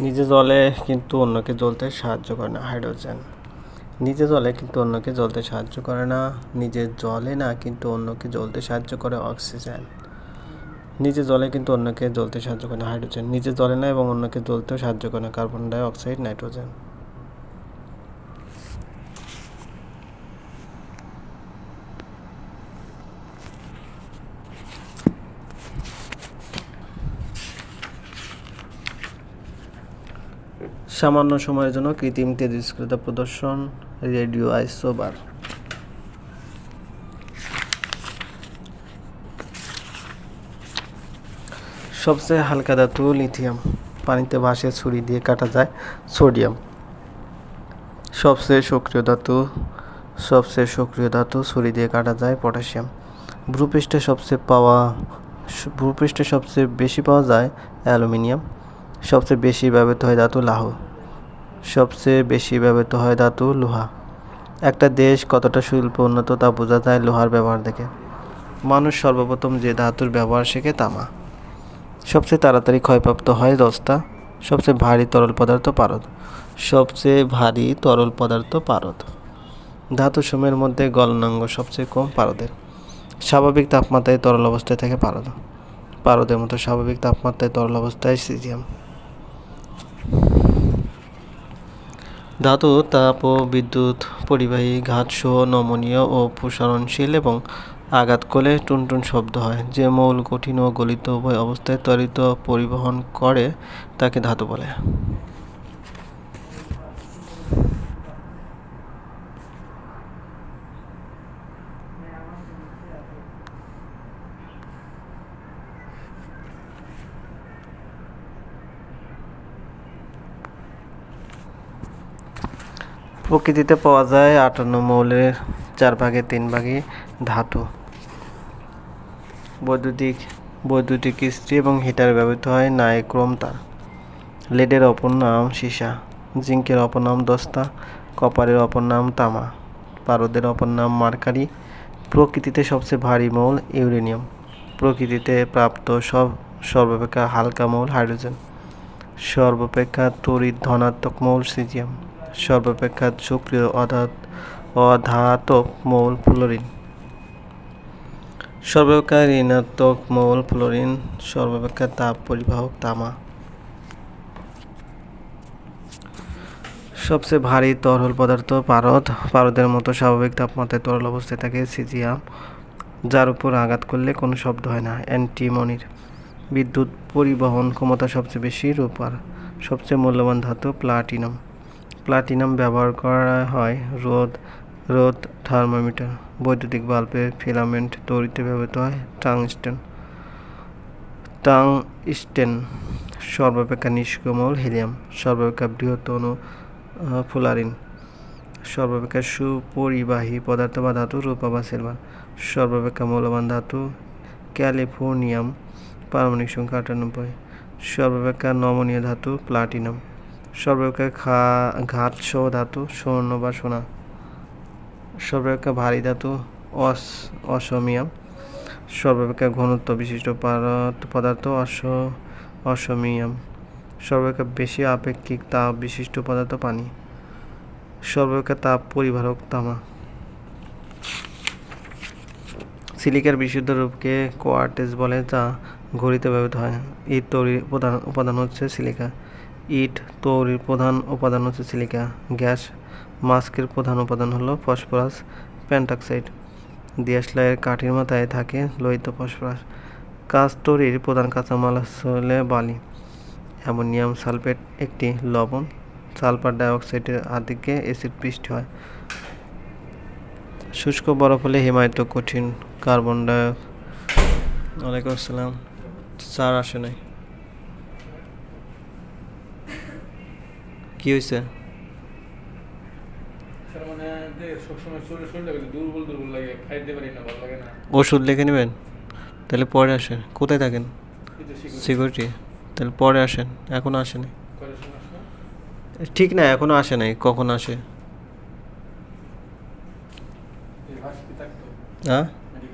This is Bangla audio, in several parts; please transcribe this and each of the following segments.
নিজে জলে কিন্তু অন্যকে জ্বলতে সাহায্য করে না, হাইড্রোজেন। নিজে জলে কিন্তু অন্যকে জ্বলতে সাহায্য করে না, নিজে জলে না কিন্তু অন্যকে জ্বলতে সাহায্য করে অক্সিজেন। নিজে জলে কিন্তু অন্যকে জ্বলতে সাহায্য করে না, হাইড্রোজেন। নিজে জলে না এবং অন্যকে জ্বলতেও সাহায্য করে না, কার্বন ডাই অক্সাইড, নাইট্রোজেন। সামান্য সময়ের জন্য কৃত্রিম তেজস্ক্রিয়তা প্রদর্শন, রেডিও আইসোবার। সবচেয়ে হালকা ধাতু লিথিয়াম, পানিতে ভাসে ছুরি দিয়ে কাটা যায় সোডিয়াম। সবচেয়ে সক্রিয় ধাতু, সবচেয়ে সক্রিয় ধাতু ছুরি দিয়ে কাটা যায় পটাশিয়াম। ভূপৃষ্ঠে সবচেয়ে পাওয়া, ভূপৃষ্ঠে সবচেয়ে বেশি পাওয়া যায় অ্যালুমিনিয়াম। সবচেয়ে বেশি ব্যবহৃত হয় ধাতু লাহ সবচেয়ে বেশি ব্যবহৃত হয় ধাতু লোহা। একটা দেশ কতটা শিল্প উন্নত তা বোঝা যায় লোহার ব্যবহার দেখে। মানুষ সর্বপ্রথম যে ধাতুর ব্যবহার শেখে তামা সবচেয়ে তাড়াতাড়ি ক্ষয়প্রাপ্ত হয় দস্তা, সবচেয়ে ভারী তরল পদার্থ পারদ। সবচেয়ে ভারী তরল পদার্থ পারদ। ধাতু সময়ের মধ্যে গলনাঙ্গ সবচেয়ে কম পারদের। স্বাভাবিক তাপমাত্রায় তরল অবস্থায় থাকে পারদ। পারদের মতো স্বাভাবিক তাপমাত্রায় তরল অবস্থায় সিজিয়াম। ধাতু, তাপ ও বিদ্যুৎ, পরিবাহী, ঘাতসহ নমনীয় ও প্রসারণশীল এবং আঘাত করলে টুনটুন শব্দ হয়। যে মৌল কঠিন ও গলিত উভয় অবস্থায় ত্বরিত পরিবহন করে, তাকে ধাতু বলে। প্রকৃতিতে পাওয়া যায় আটান্ন মৌলের চার ভাগে তিন ভাগে ধাতু। বৈদ্যুতিক বৈদ্যুতিক ইস্ত্রি এবং হিটার ব্যবহৃত হয় নাইক্রোম তার। লেডের অপর নাম সীসা, জিঙ্কের অপর নাম দস্তা, কপারের অপর নাম তামা, পারদের অপর নাম মার্কারি। প্রকৃতিতে সবচেয়ে ভারী মৌল ইউরেনিয়াম। প্রকৃতিতে প্রাপ্ত সব সর্বাপেক্ষা হালকা মৌল হাইড্রোজেন। সর্বাপেক্ষা তড়িৎ ধনাত্মক মৌল সিজিয়াম। সর্বাপেক্ষা সক্রিয় অধাত অধাতব মৌল ফ্লোরিন। সর্বাপেক্ষা ঋণাত্মক মৌল ফ্লোরিন, সর্বাপেক্ষা তাপ পরিবাহক তামা। সবচেয়ে ভারী তরল পদার্থ পারদ। পারদের মতো স্বাভাবিক তাপমাত্রায় তরল অবস্থায় থাকে সিজিয়াম, যার উপর আঘাত করলে কোনো শব্দ হয় না। অ্যান্টিমনির। বিদ্যুৎ পরিবহন ক্ষমতা সবচেয়ে বেশি, রূপার সবচেয়ে মূল্যবান ধাতু প্লাটিনাম। প্লাটিনাম ব্যবহার করা হয় রোদ রোদ থার্মোমিটার, বৈদ্যুতিক বাল্বের ফিলামেন্ট তৈরিতে ব্যবহৃত হয় টাংস্টেন। টাংস্টেন সর্বাপেক্ষা নিষ্ক্রিয় মৌল হিলিয়াম, সর্বাপেক্ষা বৃহৎ অণু ফুলারিন, সর্বাপেক্ষা সুপরিবাহী পদার্থ বা ধাতু, রূপা বা সিলভার, সর্বাপেক্ষা মূল্যবান ধাতু, ক্যালিফোর্নিয়াম, পারমাণবিক সংখ্যা আটানব্বই, সর্বাপেক্ষা নমনীয় ধাতু, প্লাটিনাম। সর্বাপেক্ষা ঘাতসহ ধাতু, স্বর্ণ বা সোনা। সর্বাপেক্ষা ভারী ধাতু, অস অসমিয়াম সর্বাপেক্ষা ঘনত্ব বিশিষ্ট পদার্থ অস অসমিয়াম সর্বাপেক্ষা বেশি আপেক্ষিক তাপ বিশিষ্ট পদার্থ পানি। সর্বাপেক্ষা তাপ পরিবারক তামা। সিলিকার বিশুদ্ধ রূপকে কোয়ার্টেজ বলে, যা ঘড়িতে ব্যবহৃত হয়। ইট তৈরির প্রধান, উপাদান হচ্ছে সিলিকা। ইট, তৈরির প্রধান উপাদান হচ্ছে সিলিকা, গ্যাস, মাস্কের প্রধান উপাদান হলো ফসফরাস পেন্টাক্সাইড দিয়াশলাইয়ের কাঠির মাথায় থাকে লোহিত ফসফরাস। কাজ তৈরির প্রধান কাঁচামাল হলে বালি, অ্যামোনিয়াম সালফেট একটি লবণ, সালফার ডাইঅক্সাইডের আদিকে অ্যাসিড বৃষ্টি হয়। শুষ্ক বরফ হলে হিমায়িত কঠিন কার্বন ডাই, ওয়ালাইকুম আসসালাম। স্যার আসে নাই কি হয়েছে স্যার মানে যে সবসময় শরীর শরীরটা কিন্তু দুর্বল দুর্বল লাগে খাইতে পারি না ভালো লাগে না ওষুধ লিখে নেবেন? তাহলে পরে আসেন। কোথায় থাকেন? সিকিউরিটি তাহলে পরে আসেন এখনও আসেনি। ঠিক না এখনও আসে নাই কখন আসে? কি হ্যাঁ? কি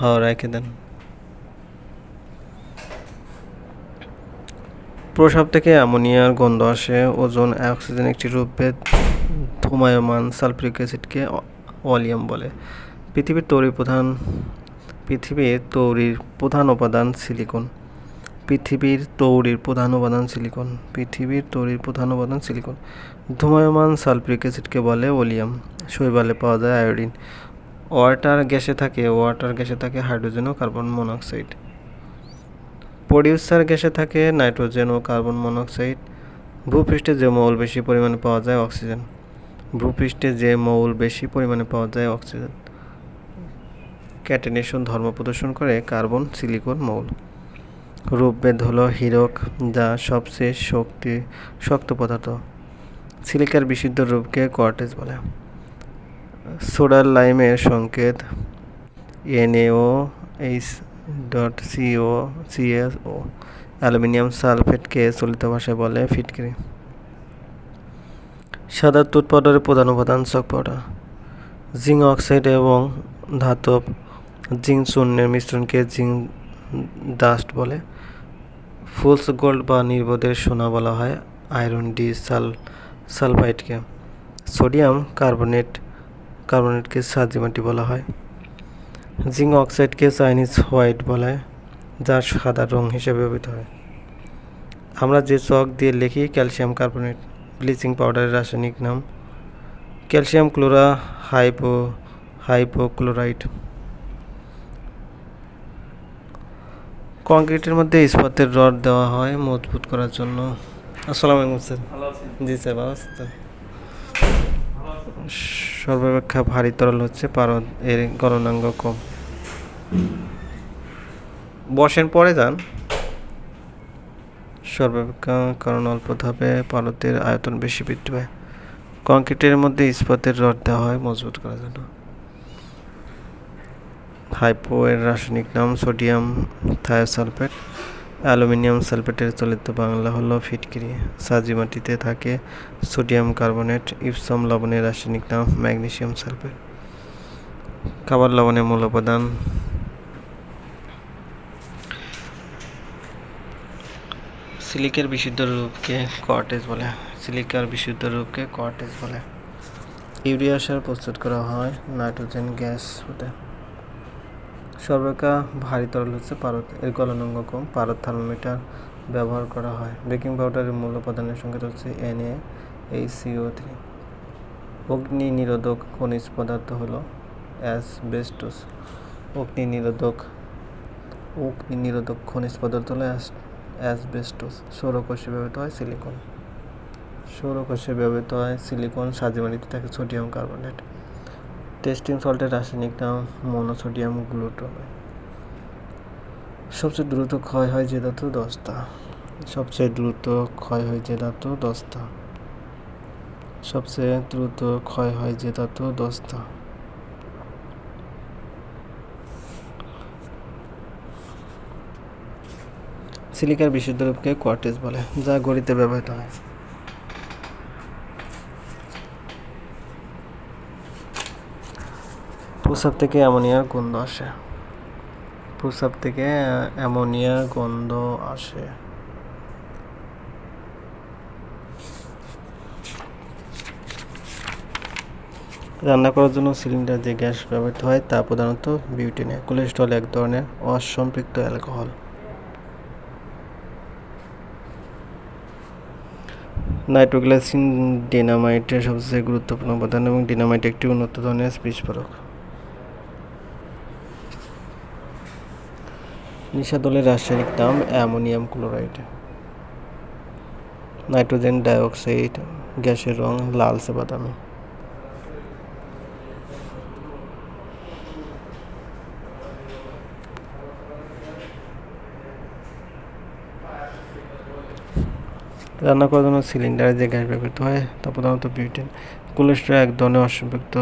হ্যাঁ রেখে দেন। প্রসাব থেকে অ্যামোনিয়ার গন্ধ আসে। ওজন অক্সিজেন একটি রূপে ধুমায়মান, সালফিউরিক অ্যাসিডকে অলিয়াম বলে। পৃথিবীর তৈরি প্রধান, পৃথিবীর তৈরির প্রধান উপাদান সিলিকন। পৃথিবীর তৈরির প্রধান উপাদান সিলিকন। পৃথিবীর তৈরির প্রধান উপাদান সিলিকন। ধুমায়মান, সালফিউরিক অ্যাসিডকে বলে ওলিয়াম। শৈবালে পাওয়া যায় আয়োডিন। ওয়াটার গ্যাসে থাকে, ওয়াটার গ্যাসে থাকে হাইড্রোজেন ও কার্বন মনোক্সাইড। প্রডিউসার গ্যাসে থাকে নাইট্রোজেন ও কার্বন মনোক্সাইড। ভূপৃষ্ঠে যে মৌল বেশি পরিমাণে পাওয়া যায় অক্সিজেন। ভূপৃষ্ঠে যে মৌল বেশি পরিমাণে পাওয়া যায় অক্সিজেন। ক্যাটেনেশন ধর্ম প্রদর্শন করে কার্বন, সিলিকন মৌল। রূপভেদ হলো হীরক, যা সবচেয়ে শক্তি, শক্ত পদার্থ। সিলিকার বিশুদ্ধ রূপকে কর্টেজ বলে। সোডার লাইমের সংকেত NAO H dot CO CSO aluminium সালফেটকে চলিত ভাষায় বলে ফিটকিরি। সাদা তুট পাউডারের প্রধান উপাদান চক পাউডার জিঙ্ক অক্সাইড এবং ধাতব জিঙ্ক চূর্ণের মিশ্রণকে জিঙ্ক ডাস্ট বলে। ফুলস গোল্ড বা নির্বোধের সোনা বলা হয় আয়রন ডি সাল, সালফাইডকে। সোডিয়াম কার্বনেট, কার্বনেটকে সাজি মাটি বলা হয়। জিঙ্ক অক্সাইডকে চাইনিজ হোয়াইট বলা হয় যা সাদা রং হিসেবে ব্যবহৃত হয়। আমরা যে চক দিয়ে লিখি ক্যালসিয়াম কার্বনেট ব্লিচিং পাউডারের রাসায়নিক নাম ক্যালসিয়াম ক্লোরা হাইপো হাইপোক্লোরাইড। কংক্রিটের মধ্যে ইস্পাতের রড দেওয়া হয় মজবুত করার জন্য। আসসালামু আলাইকুম স্যার। জি স্যার ভালো আছেন স্যার। ভালো আছেন? সর্বাপেক্ষা ভারী তরল হচ্ছে পারদ, এর গণনাঙ্গ কম। বসেন, পরে যান। সর্বাপেক্ষা কারণ অল্প ধাপে পারদের আয়তন বেশি বৃদ্ধি পায়। কংক্রিটের মধ্যে ইস্পাতের রড দেওয়া হয়, মজবুত করার জন্য হাইপো এর রাসায়নিক নাম সোডিয়াম থায়োসালফেট। অ্যালুমিনিয়াম সালফেটের চলিত বাংলা হলো ফিটকিরি। সাজি মাটিতে থাকে সোডিয়াম কার্বনেট, ইপসাম লবণের রাসায়নিক নাম ম্যাগনেসিয়াম সালফেট। খাবার লবণের মূল উপাদান। সিলিকের বিশুদ্ধ রূপকে কর্টেজ বলে। সিলিকার বিশুদ্ধ রূপকে কর্টেজ বলে। ইউরিয়া সার প্রস্তুত করা হয় নাইট্রোজেন গ্যাস হতে। সর্বাপেক্ষা ভারী তরল হচ্ছে পারদ। এর গলনাঙ্গ কম, পারদ থার্মোমিটার ব্যবহার করা হয়। বেকিং পাউডারের মূল উপাদানের সংকেত হচ্ছে এন এ এই সিও থ্রি অগ্নি নিরোধক খনিজ পদার্থ হলো অ্যাসবেস্টস। অগ্নি নিরোধক অগ্নি নিরোধক খনিজ পদার্থ হলো অ্যাসবেস্টস। সৌরকোষে ব্যবহৃত হয় সিলিকন। সৌরকোষে ব্যবহৃত হয় সিলিকন সাজিমানিতে থাকে সোডিয়াম কার্বনেট। টেস্টিং সল্টের রাসায়নিক নাম মনোসোডিয়াম গ্লুটোমেট সবচেয়ে দ্রুত ক্ষয় হয় যে ধাতু, দস্তা। সবচেয়ে দ্রুত ক্ষয় হয় যে ধাতু, দস্তা। সবচেয়ে দ্রুত ক্ষয় হয় যে ধাতু, দস্তা। সিলিকার বিশুদ্ধ রূপকে কোয়ার্টেজ বলে, যা গড়িতে ব্যবহৃত হয়। প্রস্রাব থেকে অ্যামোনিয়ার গন্ধ আসে। প্রস্রাব থেকে অ্যামোনিয়ার গন্ধ আসে। রান্না করার জন্য সিলিন্ডার যে গ্যাস ব্যবহৃত হয়, তা প্রধানত বিউটেনে কোলেস্ট্রল এক ধরনের অসম্পৃক্ত অ্যালকোহল। নাইট্রোগ্লাসিন ডিনামাইটের সবচেয়ে গুরুত্বপূর্ণ উপাদান এবং ডিনামাইট একটি উন্নত ধরনের বিস্ফোরক নিশাদলের রাসায়নিক নাম অ্যামোনিয়াম ক্লোরাইড। নাইট্রোজেন ডাইঅক্সাইড, গ্যাসের রং লালচে বাদামি। রান্না করার জন্য সিলিন্ডারে যে গ্যাস ব্যবহৃত হয় তা প্রধানত বিউটেন কোলেস্ট্রল এক ধরনের অসম্পৃক্ত